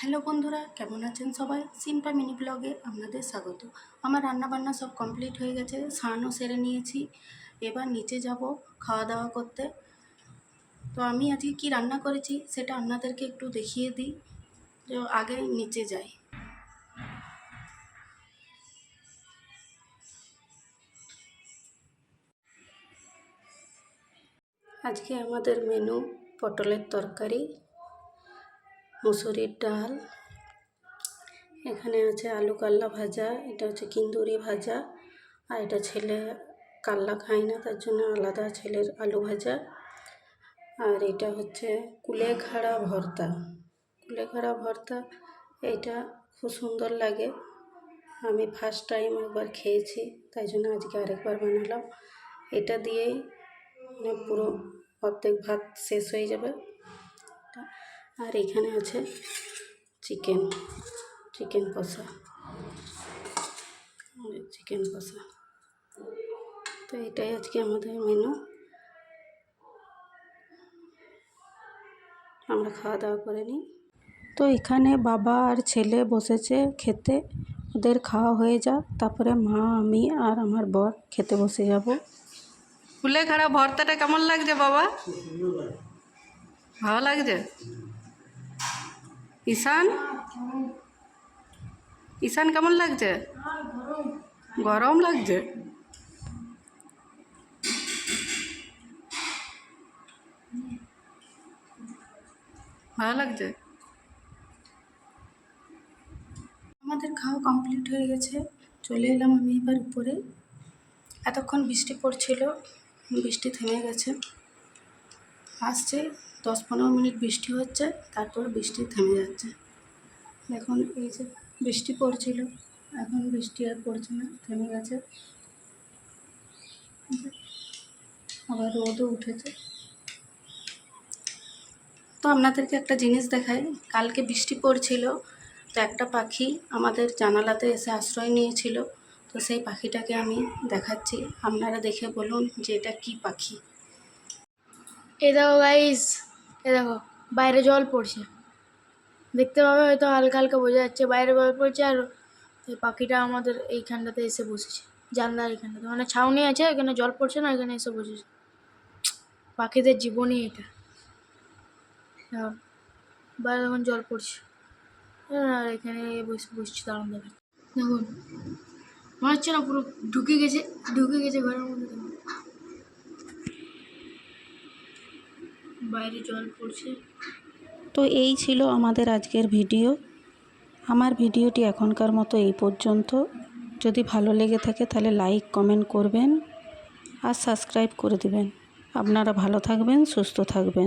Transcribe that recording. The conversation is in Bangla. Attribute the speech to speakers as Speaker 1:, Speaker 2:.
Speaker 1: হ্যালো বন্ধুরা, কেমন আছেন সবাই? সিম্পা মিনি ব্লগে আপনাদের স্বাগত। আমার রান্না বান্না সব কমপ্লিট হয়ে গেছে, স্নানও সেরে নিয়েছি। এবার নিচে যাব খাওয়া দাওয়া করতে। তো আমি আজকে কি রান্না করেছি সেটা আপনাদেরকে একটু দেখিয়ে দিই। আগে নিচে যাই। আজকে আমাদের মেনু পটলের তরকারি, মুসুরির ডাল, এখানে আছে আলু কাল্লা ভাজা, এটা হচ্ছে কিন্দুরি ভাজা, আর এটা ছেলে কাল্লা খায় না, তার জন্য আলাদা ছেলের আলু ভাজা। আর এটা হচ্ছে কুলেখাড়া ভর্তা। কুলেখাড়া ভর্তা, এটা খুব সুন্দর লাগে। আমি ফার্স্ট টাইম একবার খেয়েছি, তাই জন্য আজকে আরেকবার বানালাম। এটা দিয়েই মানে পুরো অর্ধেক ভাত শেষ হয়ে যাবে। আর এখানে আছে চিকেন চিকেন কষা। চিকেন কষা। তো এটাই আজকে আমাদের মেনু আমরা খাওয়া দাওয়া করে নিই। তো এখানে বাবা আর ছেলে বসেছে খেতে। ওদের খাওয়া হয়ে যাক। তারপরে মা, আমি আর আমার বর খেতে বসে যাব। ফুলে খাড়া ভর্তাটা কেমন লাগছে বাবা? ভালো লাগছে? ঈশান? ঈশান কেমন লাগছে? গরম লাগছে? ভালো লাগছে? আমাদের খাওয়া কমপ্লিট হয়ে গেছে। চলে এলাম আমি এবার উপরে। এতক্ষণ বৃষ্টি পড়ছিল। বৃষ্টি থেমে গেছে। আসছে দশ পনেরো মিনিট বৃষ্টি হচ্ছে, তারপর বৃষ্টি থেমে যাচ্ছে। এখন এই যে বৃষ্টি পড়ছিল, এখন বৃষ্টি আর পড়ছে না, থেমে গেছে। আবার রোদও উঠেছে। তো আপনাদেরকে একটা জিনিস দেখাই, কালকে বৃষ্টি পড়ছিল, তো একটা পাখি আমাদের জানালাতে এসে আশ্রয় নিয়েছিল। তো সেই পাখিটাকে আমি দেখাচ্ছি। আপনারা দেখে বলুন যে এটা কি পাখি।
Speaker 2: এ দেখো গাইস এ দেখো বাইরে জল পড়ছে। দেখতে পাবে হয়তো হালকা হালকা বোঝা যাচ্ছে বাইরে জল পড়ছে আর এই পাখিটা আমাদের এইখানটাতে এসে বসেছে জানলার এইখানটাতে। মানে ছাউনি আছে এখানে জল পড়ছে না এখানে এসে বসেছে। পাখিদের জীবনই এটা। দেখো, বাইরে যখন জল পড়ছে আর এখানে বসে বসছে দাঁড়ান দেখুন মনে হচ্ছে না, পুরো ঢুকে গেছে ঢুকে গেছে ঘরের মধ্যে। বাইরে জল পড়ছে।
Speaker 1: তো এই ছিল আমাদের আজকের ভিডিও। আমার ভিডিওটি এখনকার মতো এই পর্যন্ত। যদি ভালো লেগে থাকে তাহলে লাইক, কমেন্ট করবেন আর সাবস্ক্রাইব করে দিবেন। আপনারা ভালো থাকবেন, সুস্থ থাকবেন।